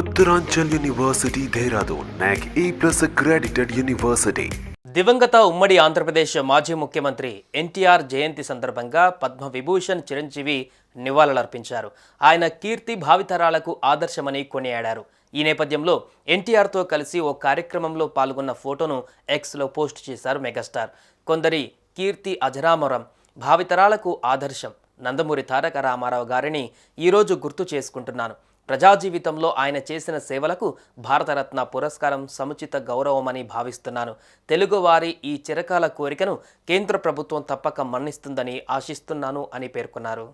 Uttaranchal university Dehradun NAC A plus accredited university దివంగత ఉమ్మడి ఆంధ్రప్రదేశ్ మాజీ ముఖ్యమంత్రి ఎన్టీఆర్ జయంతి సందర్భంగా పద్మ విభూషణ్ చిరంజీవి నివాళులర్పించారు. ఆయన కీర్తి భావితరాలకు ఆదర్శమని కొనియాడారు. ఈ నేపథ్యంలో ఎన్టీఆర్తో కలిసి ఓ కార్యక్రమంలో పాల్గొన్న ఫోటోను ఎక్స్లో పోస్ట్ చేశారు మెగాస్టార్. కొందరి కీర్తి అజరామరం భావితరాలకు ఆదర్శం. నందమూరి తారక రామారావు గారిని ఈరోజు గుర్తు చేసుకుంటున్నాను. ప్రజా జీవితంలో ఆయన చేసిన సేవలకు భారతరత్న పురస్కారం సముచిత గౌరవమని భావిస్తున్నాను. తెలుగువారి ఈ చిరకాల కోరికను కేంద్ర ప్రభుత్వం తప్పక మన్నిస్తుందని ఆశిస్తున్నాను అని పేర్కొన్నారు.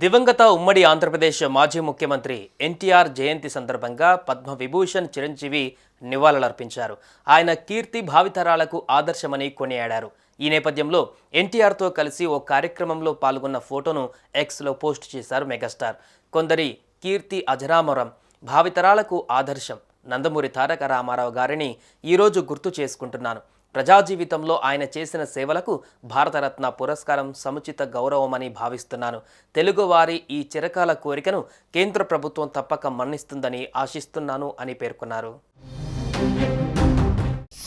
దివంగత ఉమ్మడి ఆంధ్రప్రదేశ్ మాజీ ముఖ్యమంత్రి ఎన్టీఆర్ జయంతి సందర్భంగా పద్మ విభూషణ్ చిరంజీవి నివాళులర్పించారు. ఆయన కీర్తి భావితరాలకు ఆదర్శమని కొనియాడారు. ఈ నేపథ్యంలో ఎన్టీఆర్తో కలిసి ఓ కార్యక్రమంలో పాల్గొన్న ఫోటోను ఎక్స్లో పోస్ట్ చేశారు మెగాస్టార్. కొందరి కీర్తి అజరామరం భావితరాలకు ఆదర్శం నందమూరి తారక రామారావు గారిని ఈరోజు గుర్తు చేసుకుంటున్నాను. ప్రజా జీవితంలో ఆయన చేసిన సేవలకు భారతరత్న పురస్కారం సముచిత గౌరవమని భావిస్తున్నాను. తెలుగువారి ఈ చిరకాల కోరికను కేంద్ర ప్రభుత్వం తప్పక మన్నిస్తుందని ఆశిస్తున్నాను అని పేర్కొన్నారు.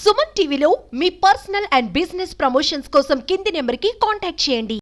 సుమన్ టీవీలో మీ పర్సనల్ అండ్ బిజినెస్ ప్రమోషన్స్ కోసం కింది నెంబర్కి కాంటాక్ట్ చేయండి.